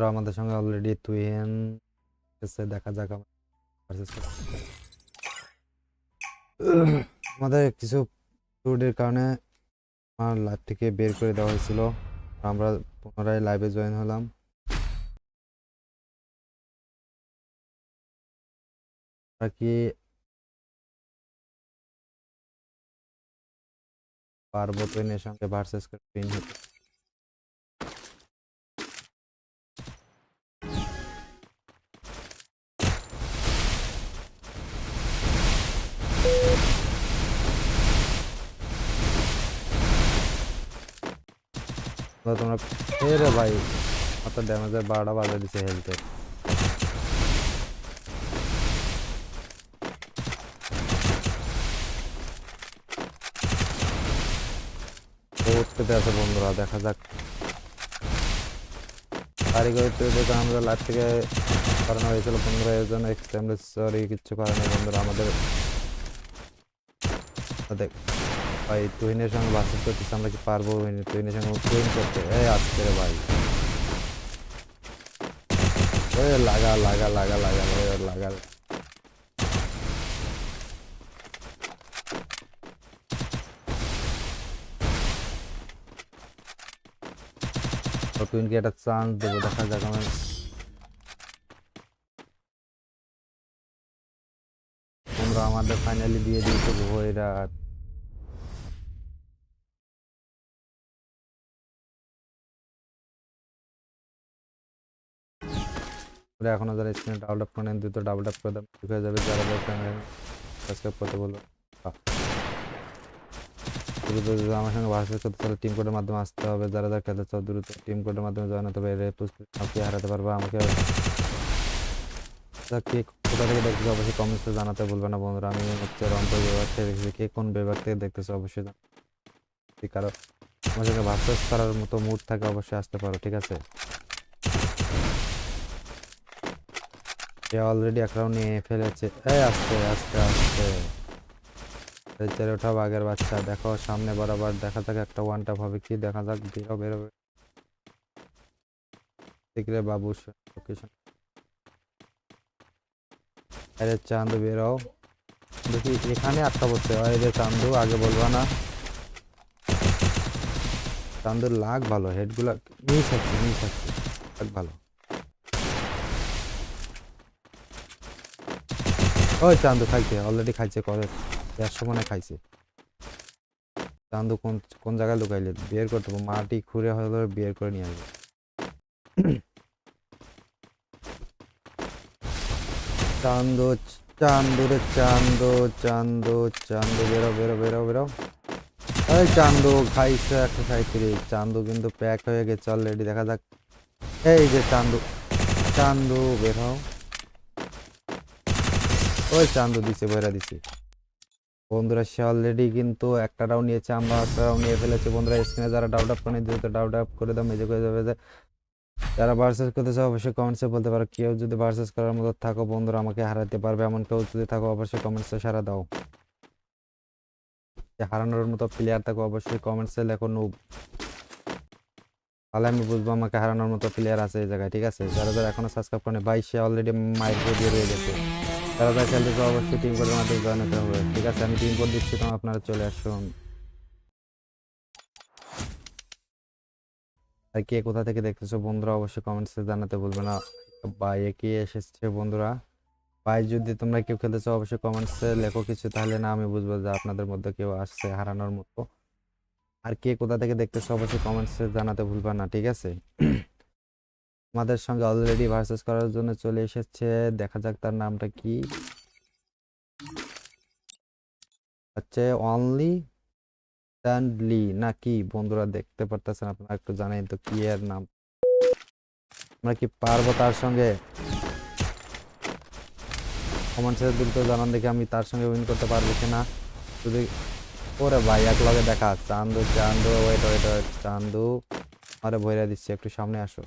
তোরা আমাদের সঙ্গে অলরেডি তুইন এসে দেখা যাক। আমাদের কিছু ত্রুটির কারণে আমার লাইভ থেকে বের করে দেওয়া হয়েছিল আমরা পুনরায় লাইভে জয়েন হলাম কি পারব তুইনের সঙ্গে ভার্সেস করে তোমরা এ রে ভাই অত ড্যামেজের বারোটা বাজে দিছে হেলথে আছে বন্ধুরা, দেখা যাক। কারিগরি তো আমরা লাইভ থেকে করানো হয়েছিল বন্ধুরা, এর জন্য এক্সট্রিমলি সরি কিচ্ছু করে না বন্ধুরা, আমাদের দেখ ভাই, তুহিনের সঙ্গে বাসেস করতেছে, আমরা কি পারব তুহিনের সঙ্গে উইন করতে? এই আসছে রে ভাই। লাগা লাগা লাগা লাগা লাগা। তুহিনকে একটা চান্স দেবো, দেখা যাক আমার তোমরা আমাদের ফাইনালি দিয়ে দিয়েছ ভৈরাট এখনও যারা স্ক্রিনে ডাবল আপ করেন দ্রুত ডাবল আপ করে ঠিক হয়ে যাবে, যারা সাবস্ক্রাইব করতে বলো আহ। দ্রুত আমার সঙ্গে ভার্সেস করতে চাইলে টিম কোডের মাধ্যমে আসতে হবে, যারা যারা খেলতে চাও দ্রুত টিম কোডের মাধ্যমে জয়েন হতে এর আমাকে হারাতে পারবে, আমাকে কে কোথা থেকে দেখতেছো অবশ্যই কমেন্টসে জানাতে ভুলবে না বন্ধুরা, আমি হচ্ছে রংপুর বিভাগ থেকে দেখতেছি, কে কোন বিভাগ থেকে দেখতেছো অবশ্যই কারও আমার সঙ্গে ভার্সেস করার মতো মুড থাকে, অবশ্যই আসতে পারো, ঠিক আছে? সে অলরেডি এক রাউন্ড নিয়ে ফেলেছে। এই আস্তে আস্তে আস্তে। চেরে ওঠা বাঘের বাচ্চা, দেখো, সামনে বরাবর দেখা যাক একটা ওয়ান টাপ হবে কি, দেখা যাক, বেরো বেরোবে দেখলে বাবু লোকেশন আরে চান্দু বেরো। দেখি, এখানে আটকা বসছে আরে চান্দু আগে বলবা না। চান্দুর লাগ ভালো হেডগুলা মিস হচ্ছে মিস হচ্ছে ভালো। ওই চান্দু খাইছে অলরেডি খাইছে, করে দেড়শো মনে খাইছে। চান্দু কোন কোন জায়গায় লুকাইলে? বের করতে। মাটি খুঁড়ে হলে, বের করে নিয়ে আসবে। চান্দু চান্দু রে, চান্দু চান্দু চান্দু, বেরো বেরো বেরো বেরো। এই চান্দু খাইছে একশো সাঁত্রিশ চান্দু কিন্তু প্যাক হয়ে গেছে অলরেডি দেখা যাক। এই যে চান্দু চান্দু বের ওই চান্দু দিছে, বইরা দিছে। বন্ধুরা, সে অলরেডি কিন্তু একটা রাউন্ড নিয়েছে, আমরা একটা রাউন্ড নিয়ে ফেলেছি। বন্ধুরা স্ক্রিনে যারা ডাউট আপ করে দ্রুত ডাউট আপ করে দাও, মেজে করে যাবে যারা ভার্সেস করতে চাও, অবশ্যই কমেন্টসে বলতে পারো। কেউ যদি ভার্সেস করার মতো থাকো, বন্ধুরা, আমাকে হারাতে পারবে। এমন কেউ যদি থাকো, অবশ্যই কমেন্টসে সারা দাও। হারানোর মতো প্লেয়ার থাকো, অবশ্যই কমেন্টসে লেখো নুব তাহলে আমি বুঝব আমাকে হারানোর মতো প্লেয়ার আছে এই জায়গায়, ঠিক আছে? যারা যারা এখনও সাবস্ক্রাইব করেনি, ভাই, সে অলরেডি মাইক দিয়ে রয়ে গেছে। যারা যারা খেলতে অবশ্যই টিম কোডের মাধ্যমে জয়েন হতে হবে। ঠিক আছে, আমি টিম কোড দিচ্ছি তো আপনারা চলে আসুন। আর কে কোথা থেকে দেখতেছো? বন্ধুরা, অবশ্যই কমেন্টসে জানাতে ভুলবে না। ভাই কে এসেছে, বন্ধুরা? ভাই, যদি তোমরা কেউ খেলতে চাও, অবশ্যই কমেন্টসে লেখো কিছু, তাহলে না আমি বুঝব যে আপনাদের মধ্যে কেউ আসছে হারানোর মতো। আর কে কোথা থেকে দেখতেছো, অবশ্যই কমেন্টসে জানাতে ভুলবে না, ঠিক আছে? আমাদের সঙ্গে অলরেডি ভার্সেস করার জন্য চলে এসেছে। দেখা যাক তার নামটা কি। হচ্ছে অনলি স্ট্যান্ডলি না কি বন্ধুরা দেখতে পারতেছেন, আপনারা একটু জানেন তো কি এর নাম। আমরা কি পারব তার সঙ্গে? দ্রুত জানান দেখে আমি তার সঙ্গে উইন করতে পারব কিনা। যদি ওরে ভাই, এক লগে দেখা, Chandu Chandu wait wait wait Chandu. আরে বইরা দিচ্ছি, একটু সামনে আসো।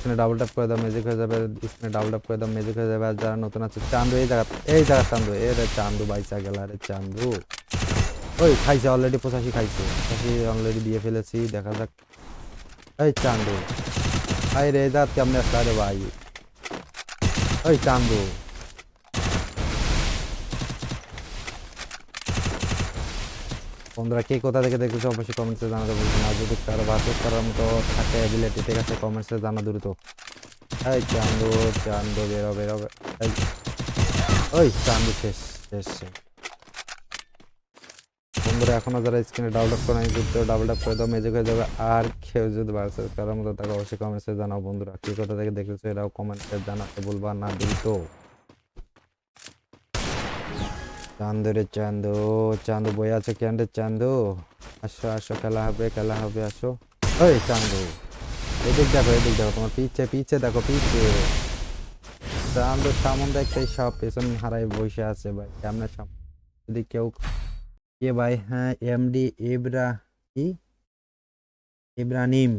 স্ক্রিনে ডাবল ট্যাপ করে দাও ম্যাজিক হয়ে যাবে স্ক্রিনে ডাবল ট্যাপ করে দাও ম্যাজিক হয়ে যাবে। আর যারা নতুন আছে, চান্দু, এই জায়গা এই জায়গা চান্দু এ রে চান্দু বাইসা গেল আরে চান্দু। ওই খাইছে অলরেডি পঁচাশি খাইছে। পঁচাশি অলরেডি দিয়ে ফেলেছি, দেখা যাক। এই চান্দু। আই রে দাঁত কেমনে আসলে? আরে ভাই। ওই চান্দু। বন্ধুরা, কে কোথা থেকে দেখেছ অবশ্যই কমেন্টসে জানাতে বলবেন আর যদি কারও ভার্সেস করার মতো থাকে অ্যাবিলিটি ঠিক আছে কমেন্টসে জানা দ্রুত। এই চান্দু চান্দু, বেরো বেরো এই, ওই চান্দু শেষ শেষ বন্ধুরা, এখনও যারা স্ক্রিনে ডাউনলোড করে আমি দ্রুত ডাউনলোড করে দাও মেজে হয়ে যাবে। আর কেউ যদি ভার্সেস করার মতো থাকে, অবশ্যই কমেন্টসে জানাও বন্ধুরা। কে কোথা থেকে দেখেছ এরাও কমেন্টসে জানাতে বলবা না দ্রুত। চান্দু রে চান্দু চান্দু বই আছে কেন রে চান্দু। আসো আসো, খেলা হবে খেলা হবে, আসো। ওই চান্দু, এদিক দেখো এদিক দেখো, তোমার পিছে পিছে দেখো, পিছে। চান্দু সামন দেখতে সব পেছন হারাই বসে আছে ভাই কেমনে সামনে যদি কেউ, কে ভাই? হ্যাঁ এমডি ইব্রা, কি? ইব্রাহিম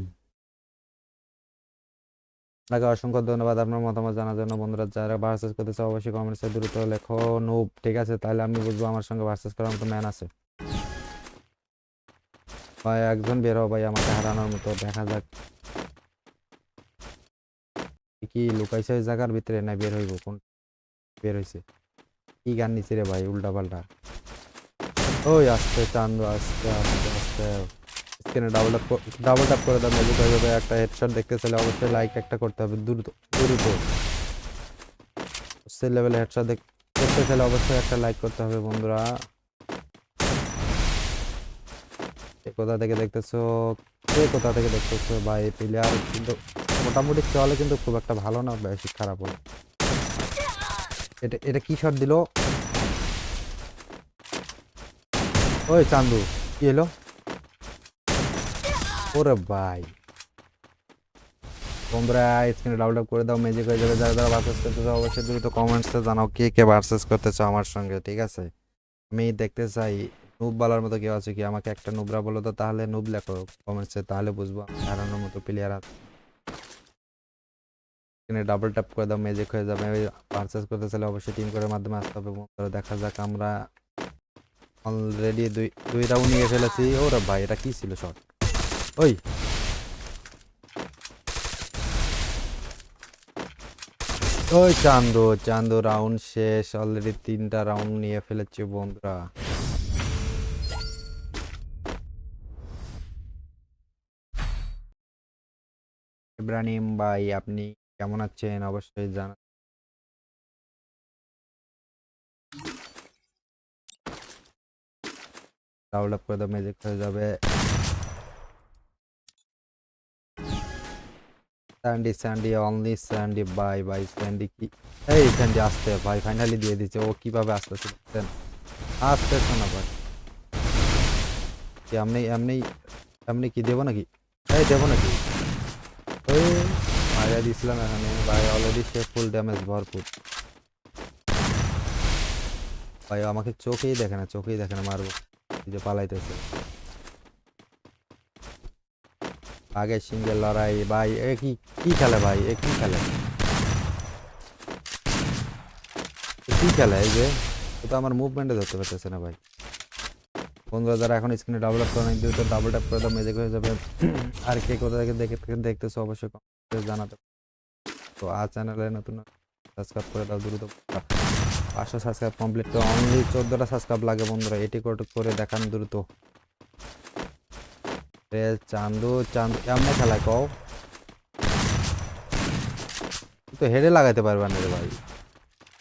আপনাকে অসংখ্য ধন্যবাদ আপনার মতামত জানার জন্য। বন্ধুরা, যারা ভার্সেস করতে চাও অবশ্যই কমেন্টসে দ্রুত লেখো। নুব ঠিক আছে? তাহলে আমি বুঝব আমার সঙ্গে ভার্সেস করার মতো ম্যান আছে। ভাই, একজন বের হও ভাই আমাকে হারানোর মতো, দেখা যাক। কি লুকাইছে ওই জায়গার ভিতরে না বের হইব? কোন বের হইছে? কি গান নিছে রে ভাই উল্টা পাল্টা ওই আস্তে চান্দু আস্তে আস্তে আস্তে স্ক্রিনে ডাবল ট্যাপ ডাবল ট্যাপ করে দাও ম্যাজিক হয়ে যাবে একটা হেডশট দেখতে চাইলে অবশ্যই লাইক একটা করতে হবে, দ্রুত দ্রুত সেই লেভেলে হেডশট দেখতে চাইলে অবশ্যই একটা লাইক করতে হবে, বন্ধুরা। কোথা থেকে দেখতেছো? কে কোথা থেকে দেখতেছো? ভাই প্লেয়ার কিন্তু মোটামুটি চলে কিন্তু খুব একটা ভালো না, বেশি খারাপ হলো। এটা এটা কি শট দিল? ওই চান্দু, কি এলো ওরে ভাই। বন্ধুরা স্ক্রিনে ডাবল আপ করে দাও ম্যাজিক হয়ে যাবে। যারা যারা ভার্সেস করতে চাও, অবশ্যই দ্রুত কমেন্টসে জানাও কে কে ভার্সেস করতে চাও আমার সঙ্গে, ঠিক আছে? আমি দেখতে চাই নুব বলার মতো কেউ আছে কি? আমাকে একটা নুবরা বলো তো, তাহলে নুব লেখো কমেন্টসে তাহলে বুঝব হারানোর মতো প্লেয়ার আছে স্ক্রিনে ডাবল ট্যাপ করে দাও ম্যাজিক হয়ে যাবে। ভার্সেস করতে চাইলে অবশ্যই টিম করে মাধ্যমে আসতে হবে দেখা যাক আমরা অলরেডি দুই দুই রাউন্ড নিয়ে ফেলেছি। ওরে ভাই, এটা কি ছিল শট ওই। ওই চান্দু চান্দু রাউন্ড শেষ। অলরেডি তিনটা রাউন্ড নিয়ে ফেলেছে বন্ধুরা। ইব্রাহিম ভাই, আপনি কেমন আছেন? অবশ্যই জানা ডাউন আপ করে দাও ম্যাজিক হয়ে যাবে। Sandy Sandy only Sandy bye bye Sandy কি? এই স্যান্ডি আসতে ভাই ফাইনালি দিয়ে দিচ্ছে ও কীভাবে আসতেছে দেখছেন আসতেছে না ভাই। এমনি এমনি এমনি কি দেবো নাকি? এই দেবো নাকি? ওই, মারিয়া দিছিলাম এখানে। ভাই অলরেডি সে ফুল ড্যামেজ ভরপুর। ভাই আমাকে চোখেই দেখে না, চোখেই দেখে না, মারবো। যে পালাইতেছে। আগে সিঙ্গেল লড়াই, ভাই, এ কি কি খেলে ভাই? এ কি খেলে? কি খেলে এই যে? ও তো আমার মুভমেন্টে ধরতে পারতেছে না ভাই। বন্ধুরা, যারা এখন স্ক্রিনে ডাবল আপ করে দ্রুত ডাবল ট্যাপ করে দাও মেজে হয়ে যাবে। আর কে কোথা থেকে দেখে, দেখতেছো অবশ্যই জানাতে তো আর চ্যানেলে নতুন সাবস্ক্রাইব করে দাও, দ্রুত পাঁচশো সাবস্ক্রাইব কমপ্লিট তো অনলি চোদ্দোটা সাবস্ক্রাইব লাগে বন্ধুরা, এটি করে দেখান দ্রুত। রে চান্দু চান্দু, কেমনে খেলায় কও? তো হেডে লাগাইতে পারবে না রে ভাই।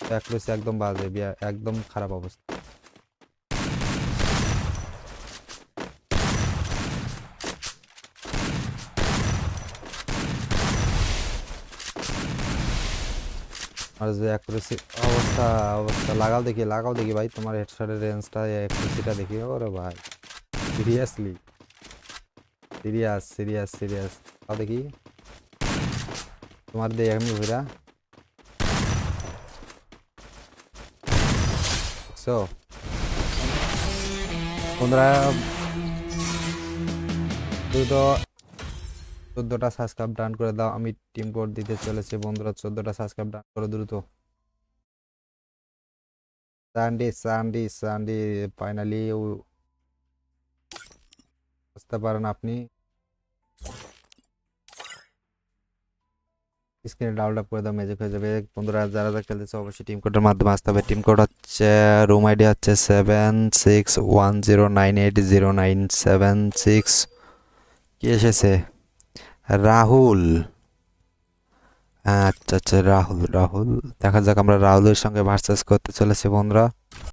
অ্যাকুরেসি একদম বাজে একদম খারাপ অবস্থা। আর যে অ্যাকুরেসি অবস্থা অবস্থা। লাগাও দেখি লাগাও দেখি ভাই, তোমার হেডশটের রেঞ্জটা অ্যাকুরেসিটা দেখি। ওরে ভাই সিরিয়াসলি সিরিয়াস সিরিয়াস সিরিয়াস তাও দেখি তোমার দিয়ে এমনি ঘুরা সো বন্ধুরা দ্রুত চোদ্দোটা সাবস্ক্রাইব ডান করে দাও। আমি টিম কোড দিতে চলেছি বন্ধুরা, চোদ্দোটা সাবস্ক্রাইব ডান করো দ্রুত। সানডে সানডে সানডে ফাইনালি আসতে পারেন আপনি। স্ক্রিনে ডাউনলোড করে দাও ম্যাজিক হয়ে যাবে। বন্ধুরা, যারা যারা খেলতেছে, অবশ্যই টিম কোডের মাধ্যমে আসতে হবে। টিম কোড হচ্ছে রুম আইডি হচ্ছে seven six one zero nine eight zero nine seven six কি এসেছে? রাহুল। আচ্ছা আচ্ছা রাহুল রাহুল। দেখা যাক আমরা রাহুলের সঙ্গে ভার্সেস করতে চলেছি, বন্ধুরা।